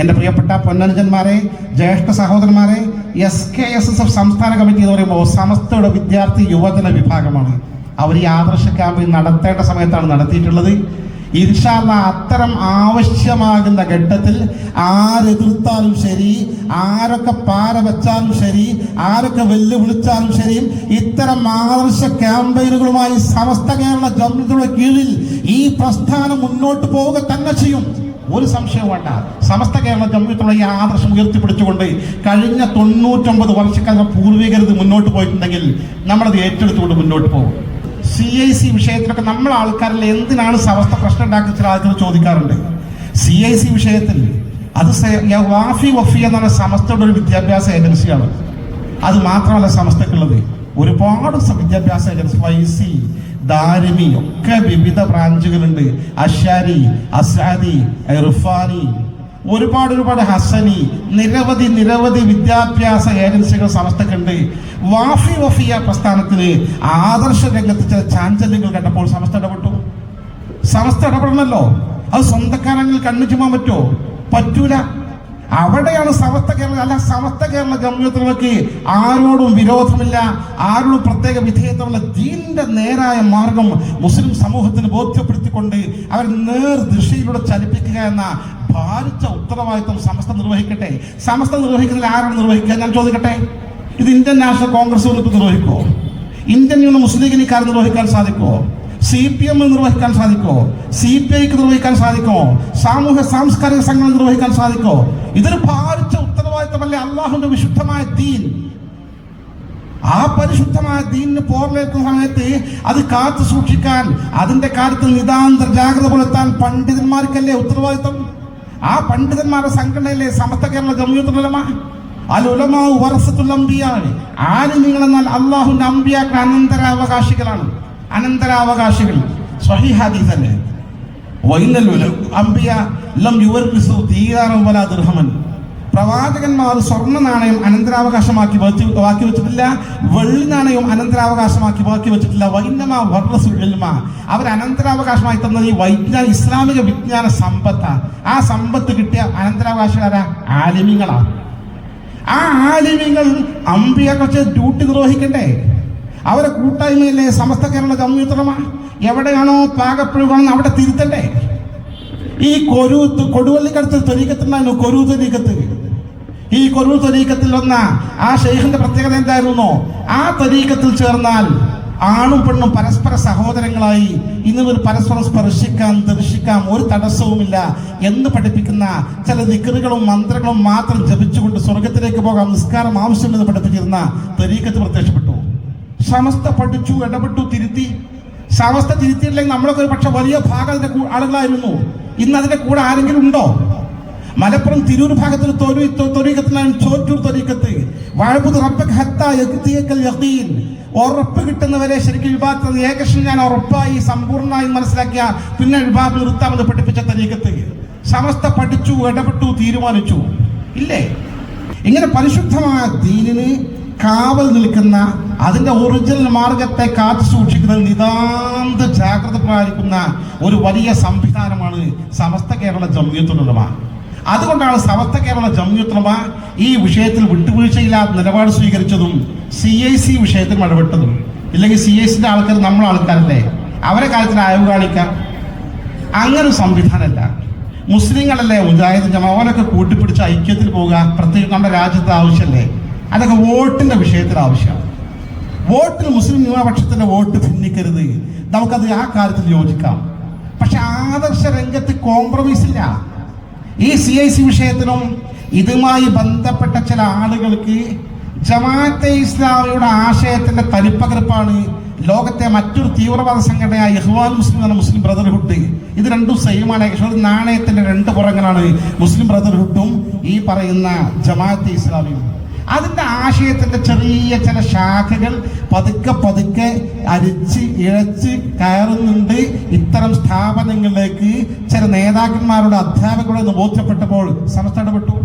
എന്റെ പ്രിയപ്പെട്ട പൊന്നനുജന്മാരെ ജ്യേഷ്ഠ സഹോദരന്മാരെ S K S S F സംസ്ഥാന കമ്മിറ്റി എന്ന് പറയുമ്പോൾ സമസ്തയുടെ വിദ്യാർത്ഥി യുവജന വിഭാഗമാണ്. അവർ ഈ ആദർശ ക്യാമ്പ് നടത്തേണ്ട സമയത്താണ് നടത്തിയിട്ടുള്ളത്. ഇൻഷാല്ല അത്തരം ആവശ്യമാകുന്ന ഘട്ടത്തിൽ ആരെതിർത്താലും ശരി ആരൊക്കെ പാര വെച്ചാലും ശരി ആരൊക്കെ വെല്ലുവിളിച്ചാലും ശരി ഇത്തരം ആദർശ ക്യാമ്പയിനുകളുമായി സമസ്ത കേരള ജമ്മിയുടെ കീഴിൽ ഈ പ്രസ്ഥാനം മുന്നോട്ട് പോവുക തന്നെ ചെയ്യും. ഒരു സംശയവും വേണ്ട. സമസ്ത കേരള ജമ്മിയത്തുള്ള ഈ ആദർശം ഉയർത്തിപ്പിടിച്ചുകൊണ്ട് കഴിഞ്ഞ തൊണ്ണൂറ്റൊമ്പത് വർഷക്കാലം പൂർവികരുത് മുന്നോട്ട് പോയിട്ടുണ്ടെങ്കിൽ നമ്മളത് ഏറ്റെടുത്തുകൊണ്ട് മുന്നോട്ട് പോകും. സി ഐ സി വിഷയത്തിലൊക്കെ നമ്മൾ ആൾക്കാരിൽ എന്തിനാണ് സമസ്ത പ്രശ്നം ഉണ്ടാക്കുന്ന ചില ആൾക്കാർ ചോദിക്കാറുണ്ട്. സി ഐ സി വിഷയത്തിൽ അത് സ- വാഫി വഫി എന്നാണ് സമസ്തയുടെ ഒരു വിദ്യാഭ്യാസ ഏജൻസിയാണ്. അത് മാത്രമല്ല സമസ്തക്കുള്ളത് ഒരുപാട് സ- വിദ്യാഭ്യാസ ഏജൻസി വൈസി ദാരിമി ഒക്കെ വിവിധ ബ്രാഞ്ചുകളുണ്ട്. അഷാരി അസാദി ഇർഫാനി ഒരുപാട് ഒരുപാട് ഹസനി നിരവധി നിരവധി വിദ്യാഭ്യാസ ഏജൻസികൾ സമസ്തക്കുണ്ട്. വാഫി വഫിയ പ്രസ്ഥാനത്തിന് ആദർശ രംഗത്ത് ചില ചാഞ്ചല്യങ്ങൾ കണ്ടപ്പോൾ സമസ്ത ഇടപെട്ടു. സമസ്ത ഇടപെടണമല്ലോ. അത് സ്വന്തക്കാരങ്ങൾ കണ്ണു ചുമ്മാൻ പറ്റുമോ? പറ്റൂല. അവിടെയാണ് സമസ്ത കേരള അല്ല സമസ്ത കേരള ഗമ്യത്തിലേക്ക് ആരോടും വിരോധമില്ല ആരോടും പ്രത്യേക വിധേയത്തമുള്ള ദീന്റെ നേരായ മാർഗം മുസ്ലിം സമൂഹത്തിന് ബോധ്യപ്പെടുത്തിക്കൊണ്ട് അവർ നേർ ചലിപ്പിക്കുക എന്ന ഭാരിച്ച ഉത്തരവാദിത്വം സമസ്ത നിർവഹിക്കട്ടെ. സമസ്ത നിർവഹിക്കുന്നതിൽ ആരാണ് നിർവഹിക്കുക? ഞാൻ ചോദിക്കട്ടെ? ഇത് ഇന്ത്യൻ നാഷണൽ കോൺഗ്രസ് വന്നിട്ട് നിർവഹിക്കുമോ ഇന്ത്യൻ യൂണിയൻ മുസ്ലിം ലീഗിന് ഇക്കാര്യം നിർവഹിക്കാൻ സാധിക്കുമോ സി പി എം നിർവഹിക്കാൻ സാധിക്കുമോ സി പി ഐക്ക് നിർവഹിക്കാൻ സാധിക്കുമോ? സാമൂഹ്യ സാംസ്കാരിക സംഘടന നിർവഹിക്കാൻ സാധിക്കുമോ? ഇതൊരു ഭാരിച്ച ഉത്തരവാദിത്തമല്ലേ അള്ളാഹുന്റെ വിശുദ്ധമായ ദീൻ. ആ പരിശുദ്ധമായ ദീനിന് പോർലേക്കുന്ന സമയത്ത് അത് കാത്തു സൂക്ഷിക്കാൻ അതിന്റെ കാര്യത്തിൽ നിതാന്തര ജാഗ്രത പുലർത്താൻ പണ്ഡിതന്മാർക്കല്ലേ ഉത്തരവാദിത്തം? ആ പണ്ഡിതന്മാരുടെ സംഘടനയിലെ സമസ്ത കേരള ജമ്മിയത്തുലമ അൽ ഉലമാവ് വറസത്തുൽ അംബിയാണ് ആലിമികൾ എന്നാൽ അള്ളാഹുന്റെ അമ്പിയാക്കൾ അനന്തരാവകാശികളാണ്. അനന്തരാവകാശികൾ. സ്വഹി ഹദീസ് അല്ലേ അംബിയ ലം യുവർരിസു ദീനാറൻ വലാ ദിർഹമൻ. പ്രവാചകന്മാർ സ്വർണ നാണയം അനന്തരാവകാശമാക്കി ബാക്കി വെച്ചിട്ടില്ല വെള്ളി നാണയം അനന്തരാവകാശമാക്കി ബാക്കി വെച്ചിട്ടില്ല. വൈന്നമ വർണസു അവർ അനന്തരാവകാശമായി തന്നത് ഈ വൈജ്ഞാന ഇസ്ലാമിക വിജ്ഞാന സമ്പത്താണ് ആ സമ്പത്ത് കിട്ടിയ അനന്തരാവകാശക്കാരാ? ആലിമിങ്ങളാണ് ആ ആലിമ്യങ്ങൾ അമ്പിയെ കുറച്ച് ഡ്യൂട്ടി നിർവഹിക്കണ്ടേ അവരെ കൂട്ടായ്മയിലെ സമസ്ത കേരള കമ്മ്യൂണിത്തറമ എവിടെയാണോ പാകപ്പിഴകളെന്ന് അവിടെ തിരുത്തണ്ടേ? ഈ കൊരു കൊടുവള്ളിക്കടുത്ത് തൊരീക്കത്തുണ്ടായിരുന്നു കൊരു തൊരീക്കത്ത് ഈ കൊരു തൊരീക്കത്തിൽ വന്ന ആ ഷെയ്ഖിന്റെ പ്രത്യേകത എന്തായിരുന്നു? ആ തൊരീക്കത്തിൽ ചേർന്നാൽ ആണും പെണ്ണും പരസ്പര സഹോദരങ്ങളായി ഇന്ന് ഒരു പരസ്പരം സ്പർശിക്കാം ദർശിക്കാം ഒരു തടസ്സവുമില്ല എന്ന് പഠിപ്പിക്കുന്ന ചില നിക്കറുകളും മന്ത്രങ്ങളും മാത്രം ജപിച്ചുകൊണ്ട് സ്വർഗത്തിലേക്ക് പോകാം നിസ്കാരം ആവശ്യമില്ലെന്ന് പഠിപ്പിച്ചിരുന്ന തെരീക്കത്ത് പ്രത്യക്ഷപ്പെട്ടു. സമസ്ത പഠിച്ചു ഇടപെട്ടു തിരുത്തി. സമസ്ത തിരുത്തിയില്ലെങ്കിൽ നമ്മളൊക്കെ പക്ഷെ വലിയ ഭാഗം അതിന്റെ ആളുകളായിരുന്നു. ഇന്ന് അതിന്റെ കൂടെ ആരെങ്കിലും ഉണ്ടോ? മലപ്പുറം തിരൂർ ഭാഗത്തിൽ തൊരു തൊരീക്കത്തിലാണ് തൊരീക്കത്ത് ഉറപ്പ് കിട്ടുന്നവരെ ശരിക്കും വിഭാഗത്തിൽ ഏകദേശം ഞാൻ ഉറപ്പായി സമ്പൂർണമായി മനസ്സിലാക്കിയ പിന്നെ വിഭാഗം നിർത്താമെന്ന് പഠിപ്പിച്ച തരീക്കത്ത് സമസ്ത പഠിച്ചു ഇടപെട്ടു തീരുമാനിച്ചു. ഇല്ലേ? ഇങ്ങനെ പരിശുദ്ധമായ ദീനിന് കാവൽ നിൽക്കുന്ന അതിന്റെ ഒറിജിനൽ മാർഗത്തെ കാത്തു സൂക്ഷിക്കുന്ന നിതാന്ത ജാഗ്രത പാലിക്കുന്ന ഒരു വലിയ സംവിധാനമാണ് സമസ്ത കേരള ജമ്മിയത്തുലമ അതുകൊണ്ടാണ് സമസ്ത കേരള ജമ്മിയത്തുലമ ഈ വിഷയത്തിൽ വിട്ടുവീഴ്ചയില്ലാത്ത നിലപാട് സ്വീകരിച്ചതും സി ഐ സി വിഷയത്തിൽ ഇടപെട്ടതും. ഇല്ലെങ്കിൽ സി ഐ സിന്റെ ആൾക്കാർ നമ്മളെ ആൾക്കാരല്ലേ? അവരെ കാര്യത്തിൽ അയവ് കാണിക്കാം. അങ്ങനെ സംവിധാനമല്ല. മുസ്ലിങ്ങളല്ലേ മുജാഹിദ് ജമാവനൊക്കെ കൂട്ടിപ്പിടിച്ച് ഐക്യത്തിൽ പോവുക. പ്രത്യേകിച്ച് നമ്മുടെ രാജ്യത്ത് ആവശ്യമല്ലേ? അതൊക്കെ വോട്ടിന്റെ വിഷയത്തിൽ ആവശ്യമാണ്. വോട്ടിന് മുസ്ലിം ന്യൂനപക്ഷത്തിന്റെ വോട്ട് ഭിന്നിക്കരുത്. നമുക്കത് ആ കാര്യത്തിൽ യോജിക്കാം. പക്ഷെ ആദർശ രംഗത്ത് കോംപ്രമൈസ് ഇല്ല. ഈ സി ഐ സി വിഷയത്തിലും ഇതുമായി ബന്ധപ്പെട്ട ചില ആളുകൾക്ക് ജമാഅത്തെ ഇസ്ലാമിയുടെ ആശയത്തിന്റെ തലിപ്പകർപ്പാണ് ലോകത്തെ മറ്റൊരു തീവ്രവാദ സംഘടനയായ ഇഹ്വാൻ മുസ്ലിം എന്ന മുസ്ലിം ബ്രദർഹുഡ്. ഇത് രണ്ടും സെയിമാണ് ഏകദേശം നാണയത്തിന്റെ രണ്ട് പുറങ്ങളാണ് മുസ്ലിം ബ്രദർഹുഡും ഈ പറയുന്ന ജമാഅത്തെ ഇസ്ലാമിയും. അതിന്റെ ആശയത്തിന്റെ ചെറിയ ചില ശാഖകൾ പതുക്കെ പതുക്കെ അരിച്ച് ഇഴച്ച് കയറുന്നുണ്ട്. ഇത്തരം സ്ഥാപനങ്ങളിലേക്ക് ചില നേതാക്കന്മാരുടെ അധ്യാപകരോട് ബോധ്യപ്പെട്ടപ്പോൾ സമസ്ത ഇടപെട്ടു.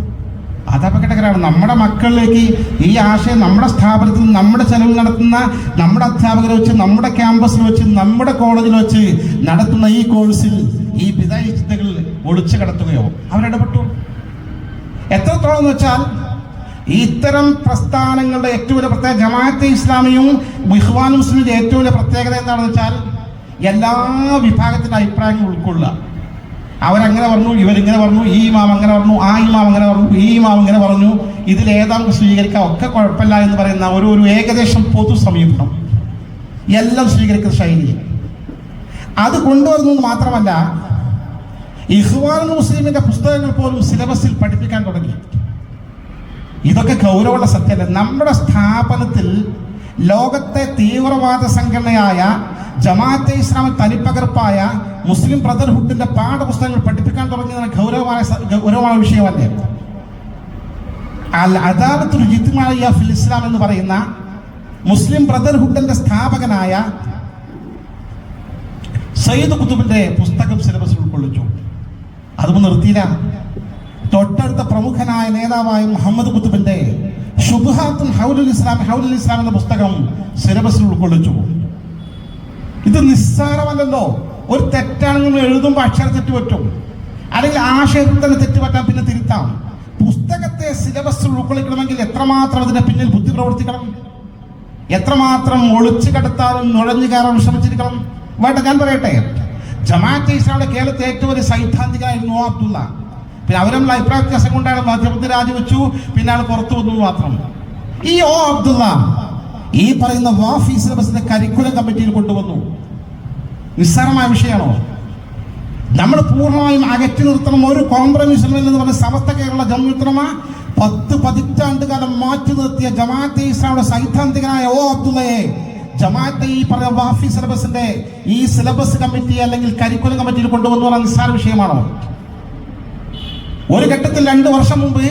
അധ്യാപകരാണ് നമ്മുടെ മക്കളിലേക്ക് ഈ ആശയം നമ്മുടെ സ്ഥാപനത്തിൽ നമ്മുടെ ചെലവിൽ നടത്തുന്ന നമ്മുടെ അധ്യാപകരെ വെച്ച് നമ്മുടെ ക്യാമ്പസിൽ വെച്ച് നമ്മുടെ കോളേജിൽ വെച്ച് നടത്തുന്ന ഈ കോഴ്സിൽ ഈ വിദായ ചിന്തകൾ ഒളിച്ചു കടത്തുകയോ അവരിടപെട്ടു. എത്രത്തോളം എന്ന് വെച്ചാൽ ഇത്തരം പ്രസ്ഥാനങ്ങളുടെ ഏറ്റവും വലിയ പ്രത്യേകത ജമാഅത്തെ ഇസ്ലാമിയും ബിഹ്വാൻ മുസ്ലിമിന്റെ ഏറ്റവും വലിയ പ്രത്യേകത എന്താണെന്ന് വെച്ചാൽ എല്ലാ വിഭാഗത്തിന്റെ അഭിപ്രായങ്ങൾ ഉൾക്കൊള്ളുക. അവരങ്ങനെ പറഞ്ഞു ഇവരിങ്ങനെ പറഞ്ഞു ഈ ഇമാം അങ്ങനെ പറഞ്ഞു ആ ഇമാം അങ്ങനെ പറഞ്ഞു ഈ ഇമാം ഇങ്ങനെ പറഞ്ഞു. ഇതിൽ ഏതാണ്ട് സ്വീകരിക്കാം. ഒക്കെ കുഴപ്പമില്ല എന്ന് പറയുന്ന ഒരു ഒരു ഏകദേശം പൊതു സമീപനം. എല്ലാം സ്വീകരിക്കുന്ന ശൈലി. അത് കൊണ്ടുവരുന്നത് മാത്രമല്ല ഇഹ്വാൻ മുസ്ലിമിന്റെ പുസ്തകങ്ങൾ പോലും സിലബസിൽ പഠിപ്പിക്കാൻ തുടങ്ങി. ഇതൊക്കെ ഗൗരവമുള്ള സത്യമല്ല നമ്മുടെ സ്ഥാപനത്തിൽ ലോകത്തെ തീവ്രവാദ സംഘടനയായ ജമാഅത്തെ ഇസ്ലാമിൽ തനിപ്പകർപ്പായ മുസ്ലിം ബ്രദർഹുഡിന്റെ പാഠപുസ്തകങ്ങൾ പഠിപ്പിക്കാൻ തുടങ്ങിയതാണ് ഗൗരവമായ ഗൗരവമായ വിഷയമല്ലേ? അൽ അദാലത്തുൽ ഫിൽ ഇസ്ലാം എന്ന് പറയുന്ന മുസ്ലിം ബ്രദർഹുഡിന്റെ സ്ഥാപകനായ സയ്യിദ് കുത്തുബിന്റെ പുസ്തകം സിലബസ് ഉൾക്കൊള്ളിച്ചു. അതും നിർത്തിയില്ല. തൊട്ടടുത്ത പ്രമുഖനായ നേതാവായ മുഹമ്മദ് കുത്തുബിന്റെ ഷുബുഹാത്തുൽ ഹൗലുൽ ഇസ്ലാം ഹൗലുൽ ഇസ്ലാം എന്ന പുസ്തകം സിലബസിൽ ഉൾക്കൊള്ളിച്ചു. ഇത് നിസ്സാരമല്ലല്ലോ. ഒരു തെറ്റാണെന്ന് എഴുതുമ്പോൾ അക്ഷര തെറ്റ് പറ്റും അല്ലെങ്കിൽ ആശയത്തിൽ തന്നെ തെറ്റ് പറ്റാൻ പിന്നെ തിരുത്താം. പുസ്തകത്തെ സിലബസിൽ ഉൾക്കൊള്ളിക്കണമെങ്കിൽ എത്രമാത്രം അതിന്റെ പിന്നിൽ ബുദ്ധി പ്രവർത്തിക്കണം? എത്രമാത്രം ഒളിച്ചു കടത്താനും നുഴഞ്ഞു കയറാനും ശ്രമിച്ചിരിക്കണം വേണ്ട ഞാൻ പറയട്ടെ. ജമാഅത്തെ ഇസ്ലാമിന്റെ കേരളത്തെ ഏറ്റവും വലിയ സൈദ്ധാന്തികനായിരുന്നു അബ്ദുള്ള. പിന്നെ അവരും അഭിപ്രായ വ്യത്യാസം കൊണ്ടാണ് മാധ്യമത്തിൽ രാജിവെച്ചു. പിന്നെ ആൾ പുറത്തു വന്നു മാത്രം. ഈ ഓ അബ്ദുള്ള ഈ പറയുന്ന വാഫി സിലബസിന്റെ കരിക്കുലം കമ്മിറ്റിയിൽ കൊണ്ടുവന്നു. നിസ്സാരമായ വിഷയമാണോ? നമ്മൾ പൂർണമായും അകറ്റി നിർത്തണം. ഒരു കോംപ്രമൈസ് എന്ന് പറഞ്ഞ സമസ്ത കേരള ജമ്മുത്തമ പത്ത് പതിറ്റാണ്ട് കാലം മാറ്റി നിർത്തിയ ജമാഅത്തെ ഇസ്ലാമിയുടെ സൈദ്ധാന്തികനായ ഓ അബ്ദുള്ളയെ ജമാഅത്തെ ഈ പറഞ്ഞ വാഫി സിലബസിന്റെ ഈ സിലബസ് കമ്മിറ്റി അല്ലെങ്കിൽ കരിക്കുലം കമ്മിറ്റിയിൽ കൊണ്ടുവന്നു പറഞ്ഞ നിസ്സാര വിഷയമാണോ? ഒരു ഘട്ടത്തിൽ രണ്ട് വർഷം മുമ്പ്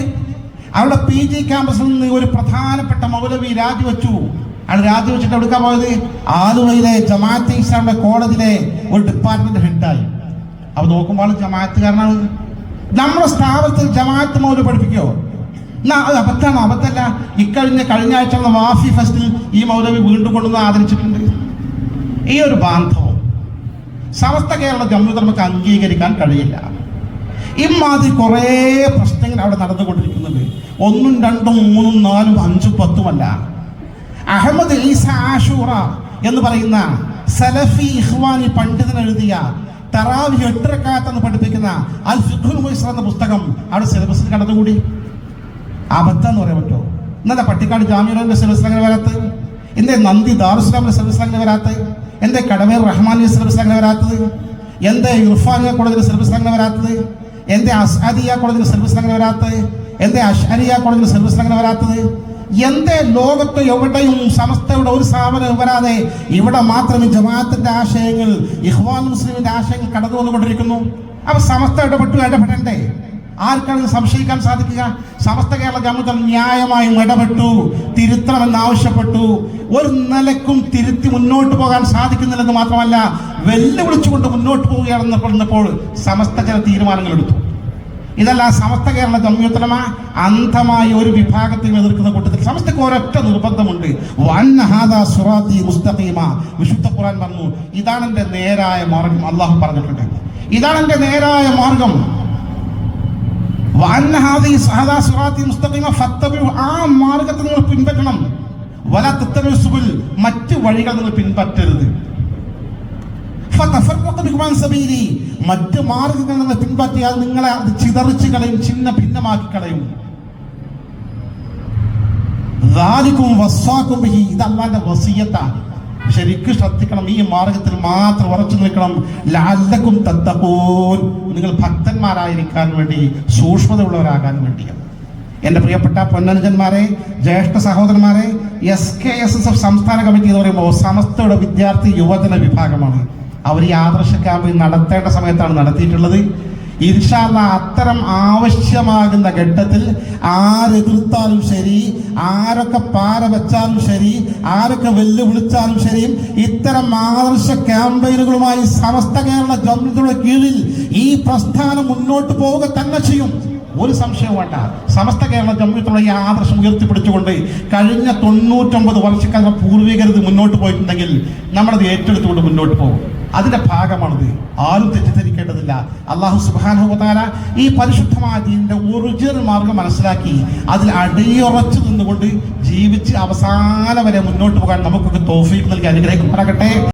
അവിടെ പി ജി ക്യാമ്പസിൽ നിന്ന് ഒരു പ്രധാനപ്പെട്ട മൗലവി രാജിവെച്ചു. അയാൾ രാജിവെച്ചിട്ട് എടുക്കാൻ പോയത്? ആലുവയിലെ ജമാഅത്ത് ഇസ്ലാമിന്റെ കോളേജിലെ ഒരു ഡിപ്പാർട്ട്മെന്റ് ഹെഡായി അവ നോക്കുമ്പോൾ ജമാഅത്ത് ജമാഅത്തുകാരനാണ്. നമ്മുടെ സ്ഥാപനത്തിൽ ജമാഅത്ത് മൗല പഠിപ്പിക്കോ? അത് അബദ്ധമാണ്? അബദ്ധമല്ല. ഇക്കഴിഞ്ഞ കഴിഞ്ഞ ആഴ്ച വാഫി ഫെസ്റ്റിൽ ഈ മൗലവി വീണ്ടും കൊണ്ടുവന്ന് ആദരിച്ചിട്ടുണ്ട്. ഈ ഒരു ബാന്ധവം സമസ്ത കേരള ജമ്മു നമുക്ക് അംഗീകരിക്കാൻ കഴിയില്ല. ഇമാതിരി കുറേ പ്രശ്നങ്ങൾ അവിടെ നടന്നുകൊണ്ടിരിക്കുന്നുണ്ട്. ഒന്നും രണ്ടും മൂന്നും നാലും അഞ്ചും പത്തുമല്ല അഹമ്മദ് ഈസ ആഷൂറ എന്ന് പറയുന്ന സലഫി ഇഹ്വാനി പണ്ഡിതൻ എഴുതിയ തറാവി എട്ടരക്കാത്തെന്ന് പഠിപ്പിക്കുന്ന അൽ ഫിഖുൽ മുയ്സർ എന്ന പുസ്തകം അവിടെ സിലബസിൽ കടന്നുകൂടി. അബദ്ധം എന്ന് പറയാൻ പറ്റുമോ? ഇന്നലെ പട്ടിക്കാട് ജാമ്യയുടെ സിലബസ് അങ്ങനെ വരാത്തത്. എന്തേ നന്ദി ദാറുസ്ലാമിന്റെ സിലബസ് അങ്ങനെ വരാത്തത്. എന്തേ കടമേർ റഹ്മാനിയുടെ സിലബസ് അങ്ങനെ വരാത്തത്. എന്തേ ഇർഫാനിയ കോളേജിന്റെ സിലബസ് അങ്ങനെ വരാത്തത്. എന്തേ അസാദിയ കോളേജിൽ സർവീസ് അങ്ങനെ വരാത്തത്? എന്തേ അഷാരിയ കോളേജിൽ സർവീസ് അങ്ങനെ വരാത്തത്? എന്തേ ലോകത്ത് എവിടെയും സമസ്തയുടെ ഒരു സ്ഥാപനം വരാതെ ഇവിടെ മാത്രം ജമാഅത്തിന്റെ ആശയങ്ങൾ ഇഹ്വാൻ മുസ്ലിമിന്റെ ആശയങ്ങൾ കടന്നു വന്നുകൊണ്ടിരിക്കുന്നു അപ്പൊ സമസ്ത ഇടപെട്ടു ഇടപെടണ്ടേ? ആർക്കാണ് സംശയിക്കാൻ സാധിക്കുക? സമസ്ത കേരള ജമ്മുതൽ ന്യായമായും ഇടപെട്ടു തിരുത്തണമെന്ന് ആവശ്യപ്പെട്ടു ഒരു നിലക്കും തിരുത്തി മുന്നോട്ട് പോകാൻ സാധിക്കുന്നില്ലെന്ന് മാത്രമല്ല വെല്ലുവിളിച്ചുകൊണ്ട് മുന്നോട്ട് പോവുകയാണെന്ന് പറഞ്ഞപ്പോൾ സമസ്ത ചില തീരുമാനങ്ങൾ എടുത്തു ഇതല്ല സമസ്ത കേരള ജമ്മിയുത്തലമ അന്ധമായി ഒരു വിഭാഗത്തിൽ എതിർക്കുന്ന കൂട്ടത്തിൽ സമസ്തക്ക് ഒരൊറ്റ നിർബന്ധമുണ്ട്. വിശുദ്ധ ഖുർആൻ പറഞ്ഞു ഇതാണ് എന്റെ നേരായ മാർഗം അള്ളാഹു പറഞ്ഞിട്ടുണ്ട്. ഇതാണ് എന്റെ നേരായ മാർഗം. ആ മാർഗത്തെ നിങ്ങൾ പിൻപറ്റണം. വല സുബുൽ മറ്റ് വഴികൾ നിങ്ങൾ പിൻപറ്റരുത്. മറ്റ് മാർഗങ്ങൾ നിങ്ങൾ പിൻപറ്റിയാൽ നിങ്ങളെ അത് ചിതറിച്ച് കളയും ചിന്ന ഭിന്നമാക്കി കളയും ും. വസ്വാക്കും ബിഹി ഇത് അള്ളാന്റെ വസിയത്താണ്. ശരിക്കും ശ്രദ്ധിക്കണം ഈ മാർഗത്തിൽ മാത്രം ഉറച്ചു നിൽക്കണം. ലാലക്കും തത്തക്കൂൻ നിങ്ങൾ ഭക്തന്മാരായിരിക്കാൻ വേണ്ടി സൂക്ഷ്മതയുള്ളവരാകാൻ വേണ്ടിയാണ്. എന്റെ പ്രിയപ്പെട്ട പൊന്നനുജന്മാരെ ജ്യേഷ്ഠ സഹോദരന്മാരെ S K S S F സംസ്ഥാന കമ്മിറ്റി എന്ന് പറയുമ്പോൾ സമസ്തയുടെ വിദ്യാർത്ഥി യുവജന വിഭാഗമാണ്. അവർ ഈ ആദർശ ക്യാമ്പ് നടത്തേണ്ട സമയത്താണ് നടത്തിയിട്ടുള്ളത്. ഇൻഷാല്ല അത്തരം ആവശ്യമാകുന്ന ഘട്ടത്തിൽ ആരെതിർത്താലും ശരി ആരൊക്കെ പാര വെച്ചാലും ശരി ആരൊക്കെ വെല്ലുവിളിച്ചാലും ശരി ഇത്തരം ആദർശ ക്യാമ്പയിനുകളുമായി സമസ്ത കേരള ജമ്മിയുടെ കീഴിൽ ഈ പ്രസ്ഥാനം മുന്നോട്ട് പോവുക തന്നെ ചെയ്യും. ഒരു സംശയവും വേണ്ട. സമസ്ത കേരള ജമ്മിയത്തുള്ള ഈ ആദർശം ഉയർത്തിപ്പിടിച്ചുകൊണ്ട് കഴിഞ്ഞ തൊണ്ണൂറ്റൊമ്പത് വർഷക്കാലം പൂർവികരത് മുന്നോട്ട് പോയിട്ടുണ്ടെങ്കിൽ നമ്മളത് ഏറ്റെടുത്തുകൊണ്ട് മുന്നോട്ട് പോകും. അതിന്റെ ഭാഗമാണിത്. ആരും തെറ്റിദ്ധരിക്കേണ്ടതില്ല. അള്ളാഹു സുബാനുഹുല ഈ പരിശുദ്ധമായ ദീനിന്റെ ഒറിജിനൽ മാർഗം മനസ്സിലാക്കി അതിൽ അടിയുറച്ചു നിന്നുകൊണ്ട് ജീവിച്ച് അവസാനം വരെ മുന്നോട്ട് പോകാൻ നമുക്കൊക്കെ തോഫീക്ക് നൽകി അനുഗ്രഹിക്കുമാറാകട്ടെ.